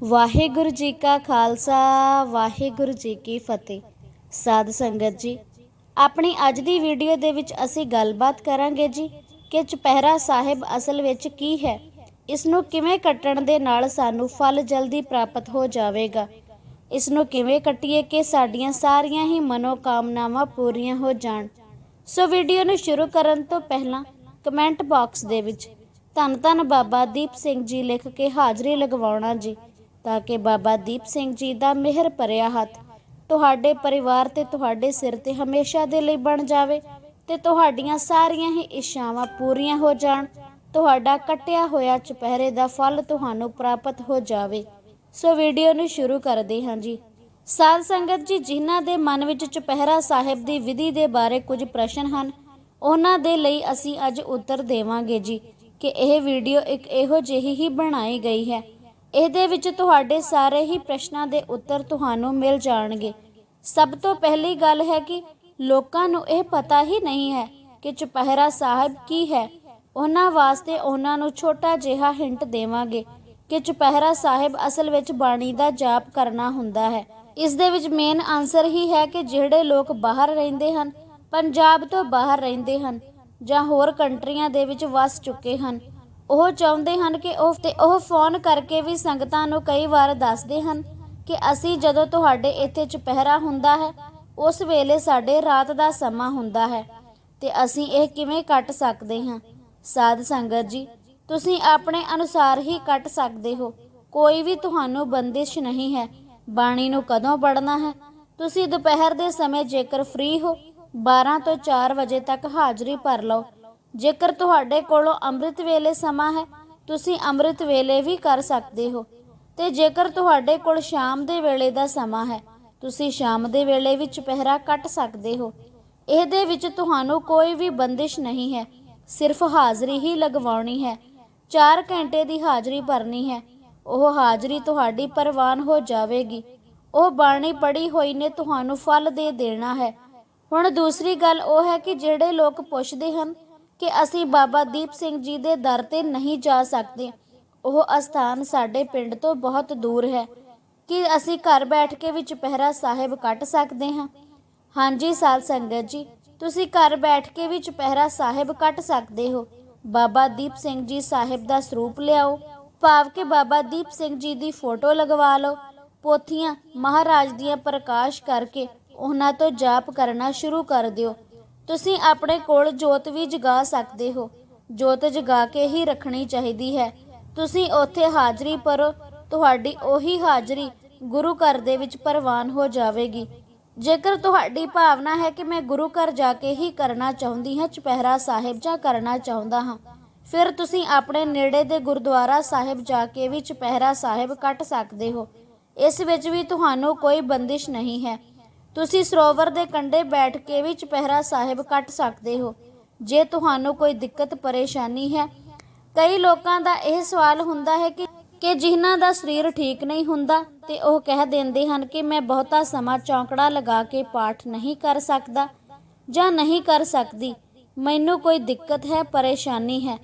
ਵਾਹਿਗੁਰੂ ਜੀ ਕਾ ਖਾਲਸਾ, ਵਾਹਿਗੁਰੂ ਜੀ ਕੀ ਫਤਿਹ। ਸਾਧ ਸੰਗਤ ਜੀ, ਆਪਣੀ ਅੱਜ ਦੀ ਵੀਡੀਓ ਦੇ ਵਿੱਚ ਅਸੀਂ ਗੱਲਬਾਤ ਕਰਾਂਗੇ ਜੀ ਕਿ ਚੁਪਹਿਰਾ ਸਾਹਿਬ ਅਸਲ ਵਿੱਚ ਕੀ ਹੈ। ਇਸ ਨੂੰ ਕਿਵੇਂ ਕੱਟਣ ਦੇ ਨਾਲ ਸਾਨੂੰ ਫਲ ਜਲਦੀ ਪ੍ਰਾਪਤ ਹੋ ਜਾਵੇਗਾ। ਇਸ ਨੂੰ ਕਿਵੇਂ ਕੱਟੀਏ ਕਿ ਸਾਡੀਆਂ ਸਾਰੀਆਂ ਹੀ ਮਨੋਕਾਮਨਾਵਾਂ ਪੂਰੀਆਂ ਹੋ ਜਾਣ। ਸੋ ਵੀਡੀਓ ਨੂੰ ਸ਼ੁਰੂ ਕਰਨ ਤੋਂ ਪਹਿਲਾਂ ਕਮੈਂਟ ਬਾਕਸ ਦੇ ਵਿੱਚ ਧੰਨ ਧੰਨ ਬਾਬਾ ਦੀਪ ਸਿੰਘ ਜੀ ਲਿਖ ਕੇ ਹਾਜ਼ਰੀ ਲਗਵਾਉਣਾ ਜੀ। ਤਾਂ ਕਿ ਬਾਬਾ ਦੀਪ ਸਿੰਘ ਜੀ ਦਾ ਮਿਹਰ ਭਰਿਆ ਹੱਥ। ਤੁਹਾਡੇ ਪਰਿਵਾਰ ਤੇ ਤੁਹਾਡੇ ਸਿਰ ਤੇ ਹਮੇਸ਼ਾ ਦੇ ਲਈ ਬਣ ਜਾਵੇ ਤੇ ਤੁਹਾਡੀਆਂ ਸਾਰੀਆਂ ਹੀ ਇੱਛਾਵਾਂ ਪੂਰੀਆਂ ਹੋ ਜਾਣ। ਤੁਹਾਡਾ ਕੱਟਿਆ ਹੋਇਆ ਚੁਪਹਿਰੇ ਦਾ ਫਲ ਤੁਹਾਨੂੰ ਪ੍ਰਾਪਤ ਹੋ ਜਾਵੇ। ਸੋ ਵੀਡੀਓ ਨੂੰ ਸ਼ੁਰੂ ਕਰਦੇ ਹਾਂ ਜੀ। ਸਾਧ ਸੰਗਤ ਜੀ, ਜਿਨ੍ਹਾਂ ਦੇ ਮਨ ਵਿੱਚ ਚੁਪਹਿਰਾ ਸਾਹਿਬ ਦੀ ਵਿਧੀ ਦੇ ਬਾਰੇ ਕੁਝ ਪ੍ਰਸ਼ਨ ਹਨ, ਉਹਨਾਂ ਦੇ ਲਈ ਅਸੀਂ ਅੱਜ ਉੱਤਰ ਦੇਵਾਂਗੇ ਜੀ ਕਿ ਇਹ ਵੀਡੀਓ ਇੱਕ ਇਹੋ ਜਿਹੀ ਹੀ ਬਣਾਈ ਗਈ ਹੈ। ਇਹਦੇ ਵਿੱਚ ਤੁਹਾਡੇ ਸਾਰੇ ਹੀ ਪ੍ਰਸ਼ਨਾਂ ਦੇ ਉੱਤਰ ਤੁਹਾਨੂੰ ਮਿਲ ਜਾਣਗੇ। ਸਭ ਤੋਂ ਪਹਿਲੀ ਗੱਲ ਹੈ ਕਿ ਲੋਕਾਂ ਨੂੰ ਇਹ ਪਤਾ ਹੀ ਨਹੀਂ ਹੈ ਕਿ ਚੁਪਹਿਰਾ ਸਾਹਿਬ ਕੀ ਹੈ। ਉਹਨਾਂ ਵਾਸਤੇ ਉਹਨਾਂ ਨੂੰ ਛੋਟਾ ਜਿਹਾ ਹਿੰਟ ਦੇਵਾਂਗੇ ਕਿ ਚੁਪਹਿਰਾ ਸਾਹਿਬ ਅਸਲ ਵਿੱਚ ਬਾਣੀ ਦਾ ਜਾਪ ਕਰਨਾ ਹੁੰਦਾ ਹੈ। ਇਸ ਦੇ ਵਿੱਚ ਮੇਨ ਆਨਸਰ ਹੀ ਹੈ ਕਿ ਜਿਹੜੇ ਲੋਕ ਬਾਹਰ ਰਹਿੰਦੇ ਹਨ, ਪੰਜਾਬ ਤੋਂ ਬਾਹਰ ਰਹਿੰਦੇ ਹਨ ਜਾਂ ਹੋਰ ਕੰਟਰੀਆਂ ਦੇ ਵਿੱਚ ਵਸ ਚੁੱਕੇ ਹਨ ਉਹ ਚਾਹੁੰਦੇ ਹਨ ਕਿ ਉਹ ਤੇ ਉਹ ਫੋਨ ਕਰਕੇ ਵੀ ਸੰਗਤਾਂ ਨੂੰ ਕਈ ਵਾਰ ਦੱਸਦੇ ਹਨ ਕਿ ਅਸੀਂ ਜਦੋਂ ਤੁਹਾਡੇ ਇੱਥੇ ਚੁਪਹਿਰਾ ਹੁੰਦਾ ਹੈ, ਉਸ ਵੇਲੇ ਸਾਡੇ ਰਾਤ ਦਾ ਸਮਾਂ ਹੁੰਦਾ ਹੈ ਤੇ ਅਸੀਂ ਇਹ ਕਿਵੇਂ ਕੱਟ ਸਕਦੇ ਹਾਂ? ਸਾਧ ਸੰਗਤ ਜੀ, ਤੁਸੀਂ ਆਪਣੇ ਅਨੁਸਾਰ ਹੀ ਕੱਟ ਸਕਦੇ ਹੋ। ਕੋਈ ਵੀ ਤੁਹਾਨੂੰ ਬੰਦਿਸ਼ ਨਹੀਂ ਹੈ। ਬਾਣੀ ਨੂੰ ਕਦੋਂ ਪੜਨਾ ਹੈ? ਤੁਸੀਂ ਦੁਪਹਿਰ ਦੇ ਸਮੇਂ ਜੇਕਰ ਫ੍ਰੀ ਹੋ 12 ਤੋਂ 4 ਵਜੇ ਤੱਕ ਹਾਜ਼ਰੀ ਭਰ ਲਓ। ਜੇਕਰ ਤੁਹਾਡੇ ਕੋਲੋਂ ਅੰਮ੍ਰਿਤ ਵੇਲੇ ਸਮਾਂ ਹੈ, ਤੁਸੀਂ ਅੰਮ੍ਰਿਤ ਵੇਲੇ ਵੀ ਕਰ ਸਕਦੇ ਹੋ। ਤੇ ਜੇਕਰ ਤੁਹਾਡੇ ਕੋਲ ਸ਼ਾਮ ਦੇ ਵੇਲੇ ਦਾ ਸਮਾਂ ਹੈ, ਤੁਸੀਂ ਸ਼ਾਮ ਦੇ ਵੇਲੇ ਵੀ ਚੁਪਹਿਰਾ ਕੱਟ ਸਕਦੇ ਹੋ। ਇਹਦੇ ਵਿੱਚ ਤੁਹਾਨੂੰ ਕੋਈ ਵੀ ਬੰਦਿਸ਼ ਨਹੀਂ ਹੈ, ਸਿਰਫ ਹਾਜ਼ਰੀ ਹੀ ਲਗਵਾਉਣੀ ਹੈ। 4 ਘੰਟੇ ਦੀ ਹਾਜ਼ਰੀ ਭਰਨੀ ਹੈ, ਉਹ ਹਾਜ਼ਰੀ ਤੁਹਾਡੀ ਪ੍ਰਵਾਨ ਹੋ ਜਾਵੇਗੀ। ਉਹ ਬਾਣੀ ਪੜੀ ਹੋਈ ਨੇ ਤੁਹਾਨੂੰ ਫਲ ਦੇ ਦੇਣਾ ਹੈ। ਹੁਣ ਦੂਸਰੀ ਗੱਲ ਉਹ ਹੈ ਕਿ ਜਿਹੜੇ ਲੋਕ ਪੁੱਛਦੇ ਹਨ ਕਿ ਅਸੀਂ ਬਾਬਾ ਦੀਪ ਸਿੰਘ ਜੀ ਦੇ ਦਰ ਤੇ ਨਹੀਂ ਜਾ ਸਕਦੇ। ਉਹ ਅਸਥਾਨ ਸਾਡੇ ਪਿੰਡ ਤੋਂ ਬਹੁਤ ਦੂਰ ਹੈ। ਕਿ ਅਸੀਂ ਘਰ ਬੈਠ ਕੇ ਵੀ ਚੁਪਹਿਰਾ ਸਾਹਿਬ ਕੱਟ ਸਕਦੇ ਹਾਂ? ਹਾਂਜੀ ਸਾਧ ਸੰਗਤ ਜੀ, ਤੁਸੀਂ ਘਰ ਬੈਠ ਕੇ ਵੀ ਚੁਪਹਿਰਾ ਸਾਹਿਬ ਕੱਟ ਸਕਦੇ ਹੋ। ਬਾਬਾ ਦੀਪ ਸਿੰਘ ਜੀ ਸਾਹਿਬ ਦਾ ਸਰੂਪ ਲਿਆਓ। ਭਾਵ ਕਿ ਬਾਬਾ ਦੀਪ ਸਿੰਘ ਜੀ ਦੀ ਫੋਟੋ ਲਗਵਾ ਲਓ। ਪੋਥੀਆਂ ਮਹਾਰਾਜ ਦੀਆਂ ਪ੍ਰਕਾਸ਼ ਕਰਕੇ ਉਹਨਾਂ ਤੋਂ ਜਾਪ ਕਰਨਾ ਸ਼ੁਰੂ ਕਰ ਦਿਓ। ਤੁਸੀਂ ਆਪਣੇ ਕੋਲ ਜੋਤ ਵੀ ਜਗਾ ਸਕਦੇ ਹੋ। ਜੋਤ ਜਗਾ ਕੇ ਹੀ ਰੱਖਣੀ ਚਾਹੀਦੀ ਹੈ। ਤੁਸੀਂ ਉੱਥੇ ਹਾਜ਼ਰੀ ਭਰੋ। ਤੁਹਾਡੀ ਉਹੀ ਹਾਜ਼ਰੀ ਗੁਰੂ ਘਰ ਦੇ ਵਿੱਚ ਪ੍ਰਵਾਨ ਹੋ ਜਾਵੇਗੀ। ਜੇਕਰ ਤੁਹਾਡੀ ਭਾਵਨਾ ਹੈ ਕਿ ਮੈਂ ਗੁਰੂ ਘਰ ਜਾ ਕੇ ਹੀ ਕਰਨਾ ਚਾਹੁੰਦੀ ਹਾਂ, ਚੁਪਹਿਰਾ ਸਾਹਿਬ ਜਾਂ ਕਰਨਾ ਚਾਹੁੰਦਾ ਹਾਂ, ਫਿਰ ਤੁਸੀਂ ਆਪਣੇ ਨੇੜੇ ਦੇ ਗੁਰਦੁਆਰਾ ਸਾਹਿਬ ਜਾ ਕੇ ਵੀ ਚੁਪਹਿਰਾ ਸਾਹਿਬ ਕੱਟ ਸਕਦੇ ਹੋ। ਇਸ ਵਿੱਚ ਵੀ ਤੁਹਾਨੂੰ ਕੋਈ ਬੰਦਿਸ਼ ਨਹੀਂ ਹੈ। ਤੁਸੀਂ ਸਰੋਵਰ ਦੇ ਕੰਢੇ ਬੈਠ ਕੇ ਵੀ ਚੁਪਹਿਰਾ ਸਾਹਿਬ ਕੱਟ ਸਕਦੇ ਹੋ। ਜੇ ਤੁਹਾਨੂੰ ਕੋਈ ਦਿੱਕਤ, ਪਰੇਸ਼ਾਨੀ ਹੈ, ਕਈ ਲੋਕਾਂ ਦਾ ਇਹ ਸਵਾਲ ਹੁੰਦਾ ਹੈ ਕਿ ਕਿ ਜਿਨ੍ਹਾਂ ਦਾ ਸਰੀਰ ਠੀਕ ਨਹੀਂ ਹੁੰਦਾ ਤੇ ਉਹ ਕਹਿ ਦਿੰਦੇ ਹਨ ਕਿ ਮੈਂ ਬਹੁਤਾ ਸਮਾਂ ਚੌਂਕੜਾ ਲਗਾ ਕੇ ਪਾਠ ਨਹੀਂ ਕਰ ਸਕਦਾ ਜਾਂ ਨਹੀਂ ਕਰ ਸਕਦੀ। ਮੈਨੂੰ ਕੋਈ ਦਿੱਕਤ ਹੈ, ਪਰੇਸ਼ਾਨੀ ਹੈ।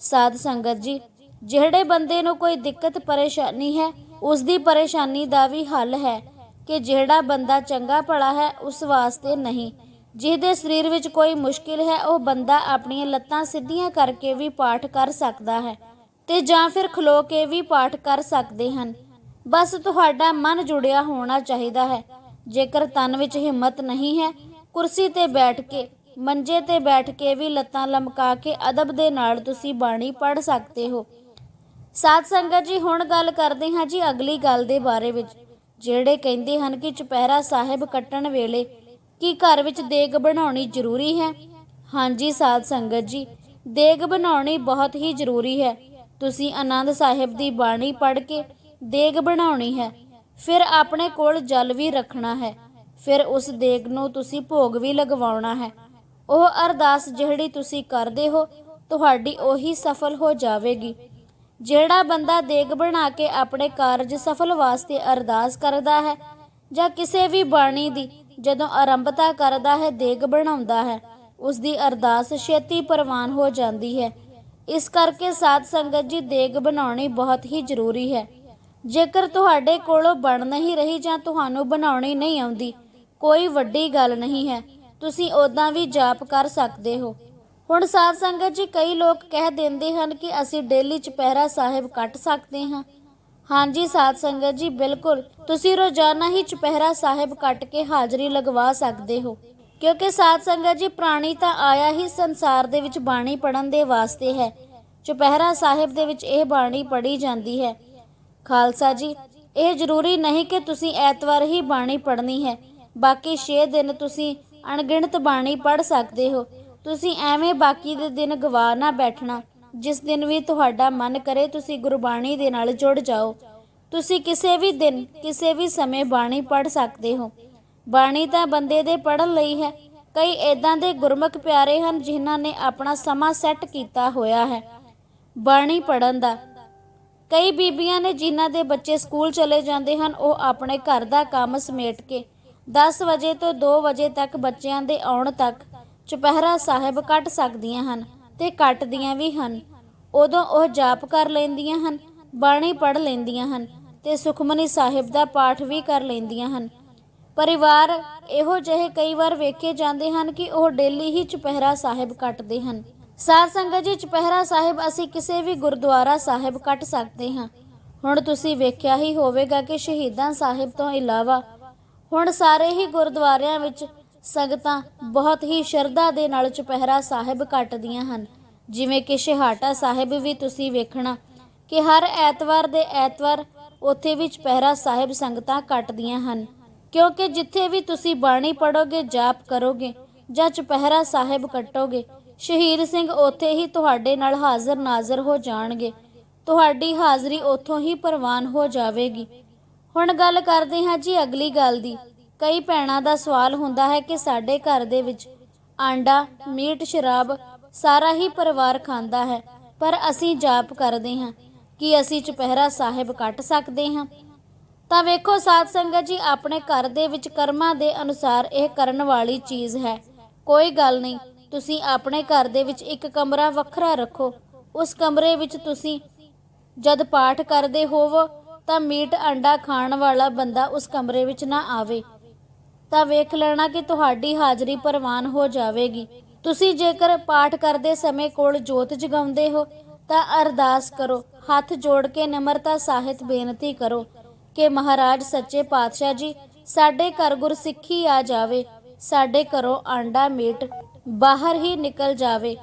ਸਾਧ ਸੰਗਤ ਜੀ, ਜਿਹੜੇ ਬੰਦੇ ਨੂੰ ਕੋਈ ਦਿੱਕਤ, ਪਰੇਸ਼ਾਨੀ ਹੈ, ਉਸ ਦੀ ਪਰੇਸ਼ਾਨੀ ਦਾ ਵੀ ਹੱਲ ਹੈ। ਕਿ ਜਿਹੜਾ ਬੰਦਾ ਚੰਗਾ ਭਲਾ ਹੈ, ਉਸ ਵਾਸਤੇ ਨਹੀਂ। ਜਿਹਦੇ ਸਰੀਰ ਵਿੱਚ ਕੋਈ ਮੁਸ਼ਕਿਲ ਹੈ, ਉਹ ਬੰਦਾ ਆਪਣੀਆਂ ਲੱਤਾਂ ਸਿੱਧੀਆਂ ਕਰਕੇ ਵੀ ਪਾਠ ਕਰ ਸਕਦਾ ਹੈ ਤੇ ਜਾਂ ਫਿਰ ਖਲੋ ਕੇ ਵੀ ਪਾਠ ਕਰ ਸਕਦੇ ਹਨ। ਬਸ ਤੁਹਾਡਾ ਮਨ ਜੁੜਿਆ ਹੋਣਾ ਚਾਹੀਦਾ ਹੈ। ਜੇਕਰ ਤਨ ਵਿੱਚ ਹਿੰਮਤ ਨਹੀਂ ਹੈ, ਕੁਰਸੀ ਤੇ ਬੈਠ ਕੇ, ਮੰਜੇ ਤੇ ਬੈਠ ਕੇ ਵੀ ਲੱਤਾਂ ਲਮਕਾ ਕੇ ਅਦਬ ਦੇ ਨਾਲ ਤੁਸੀਂ ਬਾਣੀ ਪੜ ਸਕਦੇ ਹੋ। ਸਾਧ ਸੰਗਤ ਜੀ, ਹੁਣ ਗੱਲ ਕਰਦੇ ਹਾਂ ਜੀ ਅਗਲੀ ਗੱਲ ਦੇ ਬਾਰੇ ਵਿੱਚ। ਜਿਹੜੇ ਕਹਿੰਦੇ ਹਨ ਕਿ ਚੁਪਹਿਰਾ ਸਾਹਿਬ ਕੱਟਣ ਵੇਲੇ ਕੀ ਘਰ ਵਿੱਚ ਦੇਗ ਬਣਾਉਣੀ ਜ਼ਰੂਰੀ ਹੈ? ਹਾਂਜੀ ਸਾਧ ਸੰਗਤ ਜੀ, ਦੇਗ ਬਣਾਉਣੀ ਬਹੁਤ ਹੀ ਜ਼ਰੂਰੀ ਹੈ। ਤੁਸੀਂ ਆਨੰਦ ਸਾਹਿਬ ਦੀ ਬਾਣੀ ਪੜ੍ਹ ਕੇ ਦੇਗ ਬਣਾਉਣੀ ਹੈ। ਫਿਰ ਆਪਣੇ ਕੋਲ ਜਲ ਵੀ ਰੱਖਣਾ ਹੈ। ਫਿਰ ਉਸ ਦੇਗ ਨੂੰ ਤੁਸੀਂ ਭੋਗ ਵੀ ਲਗਵਾਉਣਾ ਹੈ। ਉਹ ਅਰਦਾਸ ਜਿਹੜੀ ਤੁਸੀਂ ਕਰਦੇ ਹੋ, ਤੁਹਾਡੀ ਉਹੀ ਸਫਲ ਹੋ ਜਾਵੇਗੀ। ਜਿਹੜਾ ਬੰਦਾ ਦੇਗ ਬਣਾ ਕੇ ਆਪਣੇ ਕਾਰਜ ਸਫਲ ਵਾਸਤੇ ਅਰਦਾਸ ਕਰਦਾ ਹੈ ਜਾਂ ਕਿਸੇ ਵੀ ਬਾਣੀ ਦੀ ਜਦੋਂ ਆਰੰਭਤਾ ਕਰਦਾ ਹੈ, ਦੇਗ ਬਣਾਉਂਦਾ ਹੈ ਉਸ ਦੀ ਅਰਦਾਸ ਛੇਤੀ ਪ੍ਰਵਾਨ ਹੋ ਜਾਂਦੀ ਹੈ। ਇਸ ਕਰਕੇ ਸਾਧ ਸੰਗਤ ਜੀ, ਦੇਗ ਬਣਾਉਣੀ ਬਹੁਤ ਹੀ ਜ਼ਰੂਰੀ ਹੈ। ਜੇਕਰ ਤੁਹਾਡੇ ਕੋਲੋਂ ਬਣ ਨਹੀਂ ਰਹੀ ਜਾਂ ਤੁਹਾਨੂੰ ਬਣਾਉਣੀ ਨਹੀਂ ਆਉਂਦੀ, ਕੋਈ ਵੱਡੀ ਗੱਲ ਨਹੀਂ ਹੈ। ਤੁਸੀਂ ਉਦਾਂ ਵੀ ਜਾਪ ਕਰ ਸਕਦੇ ਹੋ। ਹੁਣ ਸਾਧ ਸੰਗਤ ਜੀ, ਕਈ ਲੋਕ ਕਹਿ ਦਿੰਦੇ ਹਨ ਕਿ ਅਸੀਂ ਡੇਲੀ ਚੁਪਹਿਰਾ ਸਾਹਿਬ ਕੱਟ ਸਕਦੇ ਹਾਂ। ਹਾਂਜੀ ਸਾਧ ਸੰਗਤ ਜੀ, ਬਿਲਕੁਲ। ਤੁਸੀਂ ਰੋਜ਼ਾਨਾ ਹੀ ਚੁਪਹਿਰਾ ਸਾਹਿਬ ਕੱਟ ਕੇ ਹਾਜ਼ਰੀ ਲਗਵਾ ਸਕਦੇ ਹੋ। ਕਿਉਂਕਿ ਸਾਧ ਸੰਗਤ ਜੀ, ਪ੍ਰਾਣੀ ਤਾਂ ਆਇਆ ਹੀ ਸੰਸਾਰ ਦੇ ਵਿੱਚ ਬਾਣੀ ਪੜਨ ਦੇ ਵਾਸਤੇ ਹੈ। ਚੁਪਹਿਰਾ ਸਾਹਿਬ ਦੇ ਵਿੱਚ ਇਹ ਬਾਣੀ ਪੜੀ ਜਾਂਦੀ ਹੈ। ਖਾਲਸਾ ਜੀ, ਇਹ ਜ਼ਰੂਰੀ ਨਹੀਂ ਕਿ ਤੁਸੀਂ ਐਤਵਾਰ ਹੀ ਬਾਣੀ ਪੜ੍ਹਨੀ ਹੈ। ਬਾਕੀ 6 ਦਿਨ ਤੁਸੀਂ ਅਣਗਿਣਤ ਬਾਣੀ ਪੜ੍ਹ ਸਕਦੇ ਹੋ। ਤੁਸੀਂ ਐਵੇਂ ਬਾਕੀ ਦੇ ਦਿਨ ਗਵਾ ਨਾ ਬੈਠਣਾ। ਜਿਸ ਦਿਨ ਵੀ ਤੁਹਾਡਾ ਮਨ ਕਰੇ, ਤੁਸੀਂ ਗੁਰਬਾਣੀ ਦੇ ਨਾਲ ਜੁੜ ਜਾਓ। ਤੁਸੀਂ ਕਿਸੇ ਵੀ ਦਿਨ, ਕਿਸੇ ਵੀ ਸਮੇਂ ਬਾਣੀ ਪੜ੍ਹ ਸਕਦੇ ਹੋ। ਬਾਣੀ ਤਾਂ ਬੰਦੇ ਦੇ ਪੜ੍ਹਨ ਲਈ ਹੈ। ਕਈ ਏਦਾਂ ਦੇ ਗੁਰਮੁਖ ਪਿਆਰੇ ਹਨ ਜਿਨ੍ਹਾਂ ਨੇ ਆਪਣਾ ਸਮਾਂ ਸੈੱਟ ਕੀਤਾ ਹੋਇਆ ਹੈ। ਬਾਣੀ ਪੜ੍ਹਨ ਦਾ। ਕਈ ਬੀਬੀਆਂ ਨੇ ਜਿਨ੍ਹਾਂ ਦੇ ਬੱਚੇ ਸਕੂਲ ਚਲੇ ਜਾਂਦੇ ਹਨ, ਉਹ ਆਪਣੇ ਘਰ ਦਾ ਕੰਮ ਸਮੇਟ ਕੇ 10 ਵਜੇ ਤੋਂ 2 ਵਜੇ ਤੱਕ ਬੱਚਿਆਂ ਦੇ ਆਉਣ ਤੱਕ ਚੁਪਹਿਰਾ ਸਾਹਿਬ ਕੱਟ ਸਕਦੀਆਂ ਹਨ ਤੇ ਕੱਟਦੀਆਂ ਵੀ ਹਨ। ਉਦੋਂ ਉਹ ਜਾਪ ਕਰ ਲੈਂਦੀਆਂ ਹਨ, ਬਾਣੀ ਪੜ੍ਹ ਲੈਂਦੀਆਂ ਹਨ ਤੇ ਸੁਖਮਨੀ ਸਾਹਿਬ ਦਾ ਪਾਠ ਵੀ ਕਰ ਲੈਂਦੀਆਂ ਹਨ। ਪਰਿਵਾਰ ਇਹੋ ਜਿਹੇ ਕਈ ਵਾਰ ਵੇਖੇ ਜਾਂਦੇ ਹਨ ਕਿ ਉਹ ਡੇਲੀ ਹੀ ਚੁਪਹਿਰਾ ਸਾਹਿਬ ਕੱਟਦੇ ਹਨ। ਸਾਧ ਸੰਗਤ ਜੀ, ਚੁਪਹਿਰਾ ਸਾਹਿਬ ਅਸੀਂ ਕਿਸੇ ਵੀ ਗੁਰਦੁਆਰਾ ਸਾਹਿਬ ਕੱਟ ਸਕਦੇ ਹਾਂ। ਹੁਣ ਤੁਸੀਂ ਵੇਖਿਆ ਹੀ ਹੋਵੇਗਾ ਕਿ ਸ਼ਹੀਦਾਂ ਸਾਹਿਬ ਤੋਂ ਇਲਾਵਾ ਹੁਣ ਸਾਰੇ ਹੀ ਗੁਰਦੁਆਰਿਆਂ ਵਿੱਚ ਸੰਗਤਾਂ ਬਹੁਤ ਹੀ ਸ਼ਰਧਾ ਦੇ ਨਾਲ ਚੁਪਹਿਰਾ ਸਾਹਿਬ ਕੱਟਦੀਆਂ ਹਨ। ਜਿਵੇਂ ਕਿ ਸ਼ਹਾਟਾ ਸਾਹਿਬ ਵੀ ਤੁਸੀਂ ਵੇਖਣਾ ਕਿ ਹਰ ਐਤਵਾਰ ਦੇ ਐਤਵਾਰ ਉੱਥੇ ਵੀ ਚੁਪਹਿਰਾ ਸਾਹਿਬ ਸੰਗਤਾਂ ਕੱਟਦੀਆਂ ਹਨ। ਕਿਉਂਕਿ ਜਿੱਥੇ ਵੀ ਤੁਸੀਂ ਬਾਣੀ ਪੜੋਗੇ ਜਾਪ ਕਰੋਗੇ ਜਾਂ ਚੁਪਹਿਰਾ ਸਾਹਿਬ ਕੱਟੋਗੇ, ਸ਼ਹੀਦ ਸਿੰਘ ਉੱਥੇ ਹੀ ਤੁਹਾਡੇ ਨਾਲ ਹਾਜ਼ਰ ਨਾਜ਼ਰ ਹੋ ਜਾਣਗੇ। ਤੁਹਾਡੀ ਹਾਜ਼ਰੀ ਉੱਥੋਂ ਹੀ ਪ੍ਰਵਾਨ ਹੋ ਜਾਵੇਗੀ। ਹੁਣ ਗੱਲ ਕਰਦੇ ਹਾਂ ਜੀ ਅਗਲੀ ਗੱਲ ਦੀ। ਕਈ ਭੈਣਾਂ ਦਾ ਸਵਾਲ ਹੁੰਦਾ ਹੈ ਕਿ ਸਾਡੇ ਘਰ ਦੇ ਵਿੱਚ ਆਂਡਾ, ਮੀਟ, ਸ਼ਰਾਬ ਸਾਰਾ ਹੀ ਪਰਿਵਾਰ ਖਾਂਦਾ ਹੈ, ਪਰ ਅਸੀਂ ਜਾਪ ਕਰਦੇ ਹਾਂ ਕਿ ਅਸੀਂ ਚੁਪਹਿਰਾ ਸਾਹਿਬ ਕੱਟ ਸਕਦੇ ਹਾਂ। ਤਾਂ ਵੇਖੋ ਸਾਧ ਸੰਗਤ ਜੀ, ਆਪਣੇ ਘਰ ਦੇ ਵਿੱਚ ਕਰਮਾਂ ਦੇ ਅਨੁਸਾਰ ਇਹ ਕਰਨ ਵਾਲੀ ਚੀਜ਼ ਹੈ। ਕੋਈ ਗੱਲ ਨਹੀਂ, ਤੁਸੀਂ ਆਪਣੇ ਘਰ ਦੇ ਵਿੱਚ ਇੱਕ ਕਮਰਾ ਵੱਖਰਾ ਰੱਖੋ। ਉਸ ਕਮਰੇ ਵਿੱਚ ਤੁਸੀਂ ਜਦ ਪਾਠ ਕਰਦੇ ਹੋਵੋ, ਤਾਂ ਮੀਟ ਅੰਡਾ ਖਾਣ ਵਾਲਾ ਬੰਦਾ ਉਸ ਕਮਰੇ ਵਿੱਚ ਨਾ ਆਵੇ। ਤਾਂ ਵੇਖ ਲੈਣਾ ਕਿ ਤੁਹਾਡੀ ਹਾਜ਼ਰੀ ਪ੍ਰਵਾਨ ਹੋ ਜਾਵੇਗੀ। ਤੁਸੀਂ ਜੇਕਰ ਪਾਠ ਕਰਦੇ ਸਮੇਂ ਕੋਲ ਜੋਤ ਜਗਾਉਂਦੇ ਹੋ, ਤਾਂ ਅਰਦਾਸ ਕਰੋ। ਹੱਥ ਜੋੜ ਕੇ ਨਿਮਰਤਾ ਸਾਹਿਤ ਬੇਨਤੀ ਕਰੋ ਕਿ ਮਹਾਰਾਜ ਸੱਚੇ ਪਾਤਸ਼ਾਹ ਜੀ, ਸਾਡੇ ਘਰ ਗੁਰਸਿੱਖੀ ਆ ਜਾਵੇ, ਸਾਡੇ ਘਰੋਂ ਆਂਡਾ ਮੀਟ ਬਾਹਰ ਹੀ ਨਿਕਲ ਜਾਵੇ।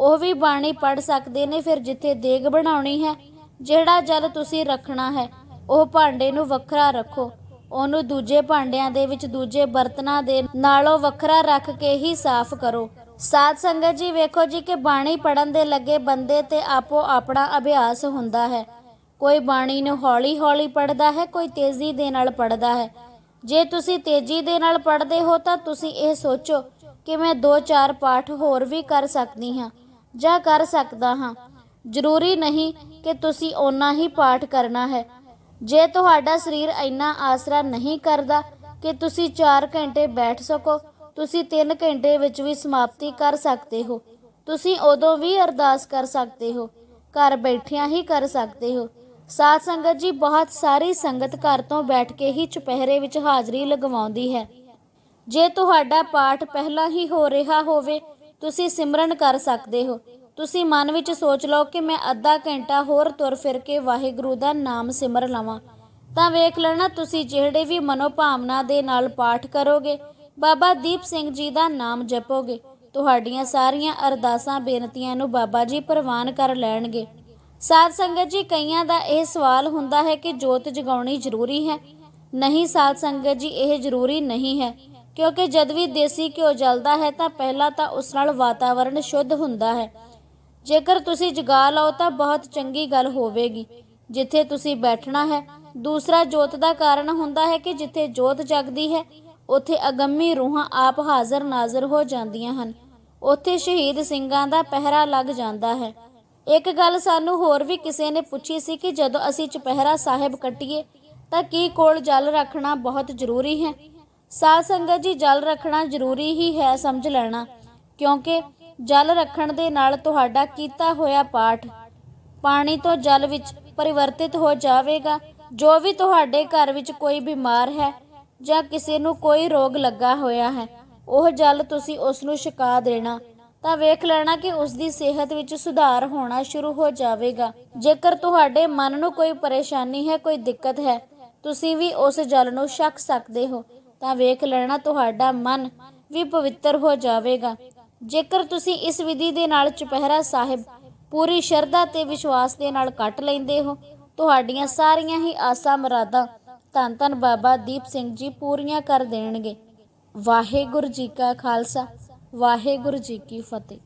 ਉਹ ਵੀ ਬਾਣੀ ਪੜ ਸਕਦੇ ਨੇ, ਫਿਰ ਜਿੱਥੇ ਦੇਗ ਬਣਾਉਣੀ ਹੈ, ਜਿਹੜਾ ਜਲ ਤੁਸੀਂ ਰੱਖਣਾ ਹੈ, ਉਹ ਭਾਂਡੇ ਨੂੰ ਵੱਖਰਾ ਰੱਖੋ। ਉਹਨੂੰ ਦੂਜੇ ਭਾਂਡਿਆਂ ਦੇ ਵਿੱਚ ਦੂਜੇ ਬਰਤਨਾਂ ਦੇ ਨਾਲੋਂ ਵੱਖਰਾ ਰੱਖ ਕੇ ਹੀ ਸਾਫ਼ ਕਰੋ। ਸਾਧ ਸੰਗਤ ਜੀ, ਵੇਖੋ ਜੀ ਕਿ ਬਾਣੀ ਪੜਨ ਦੇ ਲੱਗੇ ਬੰਦੇ ਤੇ ਆਪੋ ਆਪਣਾ ਅਭਿਆਸ ਹੁੰਦਾ ਹੈ। ਕੋਈ ਬਾਣੀ ਨੂੰ ਹੌਲੀ-ਹੌਲੀ ਪੜਦਾ ਹੈ, ਕੋਈ ਤੇਜ਼ੀ ਦੇ ਨਾਲ ਪੜਦਾ ਹੈ। ਜੇ ਤੁਸੀਂ ਤੇਜ਼ੀ ਦੇ ਨਾਲ ਪੜਦੇ ਹੋ ਤਾਂ ਤੁਸੀਂ ਇਹ ਸੋਚੋ ਕਿ ਮੈਂ 2-4 ਪਾਠ ਹੋਰ ਵੀ ਕਰ ਸਕਦੀ ਹਾਂ ਜਾਂ ਕਰ ਸਕਦਾ ਹਾਂ। ਜ਼ਰੂਰੀ ਨਹੀਂ ਕਿ ਤੁਸੀਂ ਓਨਾ ਹੀ ਪਾਠ ਕਰਨਾ ਹੈ। ਜੇ ਤੁਹਾਡਾ ਸਰੀਰ ਇੰਨਾ ਆਸਰਾ ਨਹੀਂ ਕਰਦਾ ਕਿ ਤੁਸੀਂ 4 ਘੰਟੇ ਬੈਠ ਸਕੋ, ਤੁਸੀਂ 3 ਘੰਟੇ ਵਿੱਚ ਵੀ ਸਮਾਪਤੀ ਕਰ ਸਕਦੇ ਹੋ। ਤੁਸੀਂ ਉਦੋਂ ਵੀ ਅਰਦਾਸ ਕਰ ਸਕਦੇ ਹੋ, ਘਰ ਬੈਠਿਆਂ ਹੀ ਕਰ ਸਕਦੇ ਹੋ। ਸਾਧ ਸੰਗਤ ਜੀ ਬਹੁਤ ਸਾਰੀ ਸੰਗਤ ਘਰ ਤੋਂ ਬੈਠ ਕੇ ਹੀ ਚੁਪਹਿਰੇ ਵਿੱਚ ਹਾਜ਼ਰੀ ਲਗਵਾਉਂਦੀ ਹੈ। ਜੇ ਤੁਹਾਡਾ ਪਾਠ ਪਹਿਲਾਂ ਹੀ ਹੋ ਰਿਹਾ ਹੋਵੇ, ਤੁਸੀਂ ਸਿਮਰਨ ਕਰ ਸਕਦੇ ਹੋ। ਤੁਸੀਂ ਮਨ ਵਿੱਚ ਸੋਚ ਲਓ ਕਿ ਮੈਂ ਅੱਧਾ ਘੰਟਾ ਹੋਰ ਤੁਰ ਫਿਰ ਕੇ ਵਾਹਿਗੁਰੂ ਦਾ ਨਾਮ ਸਿਮਰ ਲਵਾਂ। ਤਾਂ ਵੇਖ ਲੈਣਾ, ਤੁਸੀਂ ਜਿਹੜੇ ਵੀ ਮਨੋਭਾਵਨਾ ਦੇ ਨਾਲ ਪਾਠ ਕਰੋਗੇ, ਬਾਬਾ ਦੀਪ ਸਿੰਘ ਜੀ ਦਾ ਨਾਮ ਜਪੋਗੇ, ਤੁਹਾਡੀਆਂ ਸਾਰੀਆਂ ਅਰਦਾਸਾਂ, ਬੇਨਤੀਆਂ ਨੂੰ ਬਾਬਾ ਜੀ ਪ੍ਰਵਾਨ ਕਰ ਲੈਣਗੇ। ਸਾਧ ਸੰਗਤ ਜੀ, ਕਈਆਂ ਦਾ ਇਹ ਸਵਾਲ ਹੁੰਦਾ ਹੈ ਕਿ ਜੋਤ ਜਗਾਉਣੀ ਜ਼ਰੂਰੀ ਹੈ? ਨਹੀਂ ਸਾਧ ਸੰਗਤ ਜੀ, ਇਹ ਜ਼ਰੂਰੀ ਨਹੀਂ ਹੈ, ਕਿਉਂਕਿ ਜਦ ਵੀ ਦੇਸੀ ਘਿਓ ਜਲਦਾ ਹੈ ਤਾਂ ਪਹਿਲਾਂ ਤਾਂ ਉਸ ਨਾਲ ਵਾਤਾਵਰਣ ਸ਼ੁੱਧ ਹੁੰਦਾ ਹੈ। ਜੇਕਰ ਤੁਸੀਂ ਜਗਾ ਲਓ ਤਾਂ ਬਹੁਤ ਚੰਗੀ ਗੱਲ ਹੋਵੇਗੀ। ਜਿੱਥੇ ਤੁਸੀਂ ਬੈਠਣਾ ਹੈ, ਦੂਸਰਾ ਜੋਤ ਦਾ ਕਾਰਨ ਹੁੰਦਾ ਹੈ ਕਿ ਜਿੱਥੇ ਜੋਤ ਜਗਦੀ ਹੈ, ਉੱਥੇ ਅਗੰਮੀ ਰੂਹਾਂ ਆਪ ਹਾਜ਼ਰ ਨਾਜ਼ਰ ਹੋ ਜਾਂਦੀਆਂ ਹਨ। ਉੱਥੇ ਸ਼ਹੀਦ ਸਿੰਘਾਂ ਦਾ ਪਹਿਰਾ ਲੱਗ ਜਾਂਦਾ ਹੈ। ਇੱਕ ਗੱਲ ਸਾਨੂੰ ਹੋਰ ਵੀ ਕਿਸੇ ਨੇ ਪੁੱਛੀ ਸੀ ਕਿ ਜਦੋਂ ਅਸੀਂ ਚੁਪਹਿਰਾ ਸਾਹਿਬ ਕੱਟੀਏ, ਤਾਂ ਕੀ ਕੋਲ ਜਲ ਰੱਖਣਾ ਬਹੁਤ ਜ਼ਰੂਰੀ ਹੈ? ਸਾਧ ਸੰਗਤ ਜੀ, ਜਲ ਰੱਖਣਾ ਜ਼ਰੂਰੀ ਹੀ ਹੈ, ਸਮਝ ਲੈਣਾ। ਕਿਉਂਕਿ ਜਲ ਰੱਖਣ ਦੇ ਨਾਲ ਤੁਹਾਡਾ ਕੀਤਾ ਹੋਇਆ ਪਾਠ। ਪਾਣੀ ਤੋਂ ਜਲ ਵਿੱਚ ਪਰਿਵਰਤਿਤ ਹੋ ਜਾਵੇਗਾ। ਜੋ ਵੀ ਤੁਹਾਡੇ ਘਰ ਵਿੱਚ ਕੋਈ ਬਿਮਾਰ ਹੈ ਜਾਂ ਕਿਸੇ ਨੂੰ ਕੋਈ ਰੋਗ ਲੱਗਾ ਹੋਇਆ ਹੈ, ਉਹ ਜਲ ਤੁਸੀਂ ਉਸ ਨੂੰ ਛਕਾ ਦੇਣਾ। ਤਾਂ ਵੇਖ ਲੈਣਾ ਕਿ ਉਸ ਦੀ ਸਿਹਤ ਵਿੱਚ ਸੁਧਾਰ ਹੋਣਾ ਸ਼ੁਰੂ ਹੋ ਜਾਵੇਗਾ। ਜੇਕਰ ਤੁਹਾਡੇ ਮਨ ਨੂੰ ਕੋਈ ਪਰੇਸ਼ਾਨੀ ਹੈ, ਕੋਈ ਦਿੱਕਤ ਹੈ, ਤੁਸੀਂ ਵੀ ਉਸ ਜਲ ਨੂੰ ਛਕ ਸਕਦੇ ਹੋ। ਤਾਂ ਵੇਖ ਲੈਣਾ, ਤੁਹਾਡਾ ਮਨ ਵੀ ਪਵਿੱਤਰ ਹੋ ਜਾਵੇਗਾ। ਜੇਕਰ ਤੁਸੀਂ ਇਸ ਵਿਧੀ ਦੇ ਨਾਲ ਚੁਪਹਿਰਾ ਸਾਹਿਬ ਪੂਰੀ ਸ਼ਰਧਾ ਤੇ ਵਿਸ਼ਵਾਸ ਦੇ ਨਾਲ ਕੱਟ ਲੈਂਦੇ ਹੋ, ਤੁਹਾਡੀਆਂ ਸਾਰੀਆਂ ਹੀ ਆਸਾਂ ਮੁਰਾਦਾਂ ਧੰਨ ਧੰਨ ਬਾਬਾ ਦੀਪ ਸਿੰਘ ਜੀ ਪੂਰੀਆਂ ਕਰ ਦੇਣਗੇ। ਵਾਹਿਗੁਰੂ ਜੀ ਕਾ ਖਾਲਸਾ, ਵਾਹਿਗੁਰੂ ਜੀ ਕੀ ਫਤਿਹ।